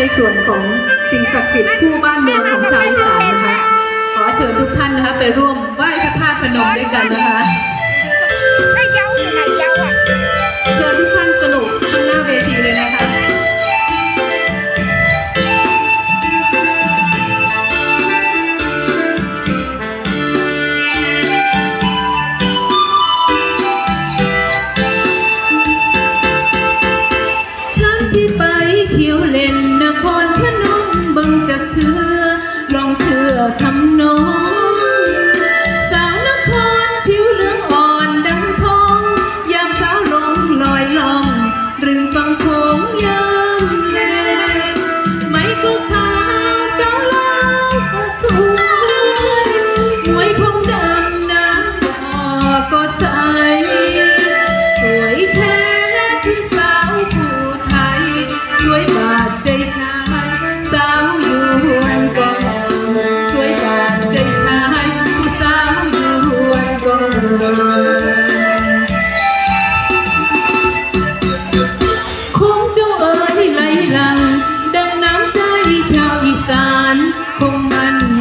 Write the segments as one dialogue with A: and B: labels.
A: ในส่วนของสิ่งศักดิ์สิทธิ์คู่บ้านเมืองของชาวอีสานนะคะขอเชิญทุกท่านนะคะไปร่วมไหว้พระธาตุพนมด้วยกันนะคะ เชื่อคำ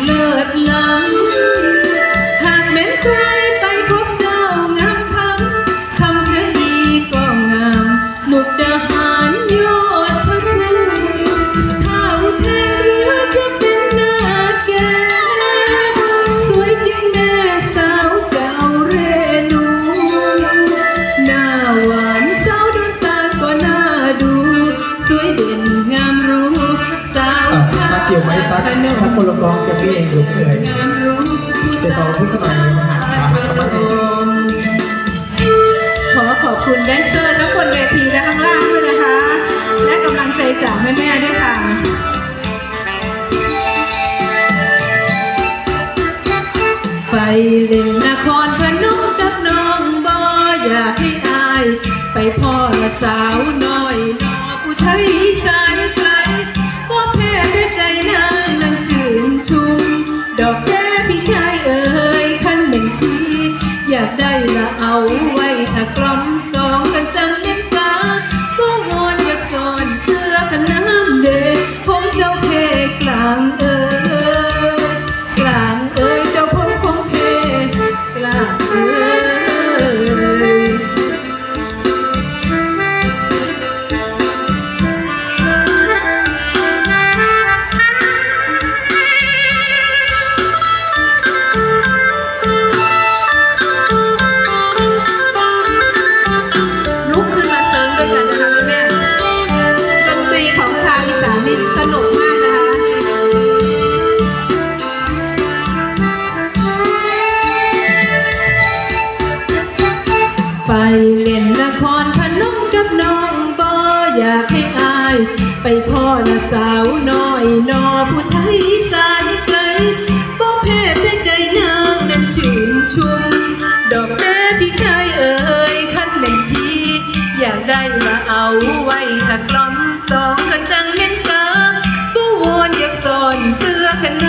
A: มัน คนละก
B: องจะพี่เองหรือเลย
A: งามรู้ผู้
B: เดี๋ยต่อขึ้นมาหน่อยนะฮะขาหักเข้ามาให้
A: ขอขอบคุณแดนเซอร์ทั้งบนเวทีและข้างล่างด้วยนะคะ และกำลังใจจากแม่ๆด้วยค่ะไปเล่นนครพนมกับน้องบออยากให้อาย ไปพ่อละสาวน้อยนอผู้ไทยสา ยากได้ละเอาไว้ถ้ากล่อมสองกันจังเน้นฟ้าก็วอนอยากสอนเสื้อกันน้ำเด็กผมเจ้าเพกลางเอ เล่นละครพนมกับน้องบออยากให้อาย ไปพ่อนะสาวน้อยนอผู้ไทยสายไกลบ่เพศแต่ใจนางนั้นชื่นชุมดอกแม่ที่ชายเอ่ยขั้นเล่นทีอยากได้มาเอาไว้ถ้ากล่อมสองกันจังเล่นกาก็วนอยากสอนเสื้อกัน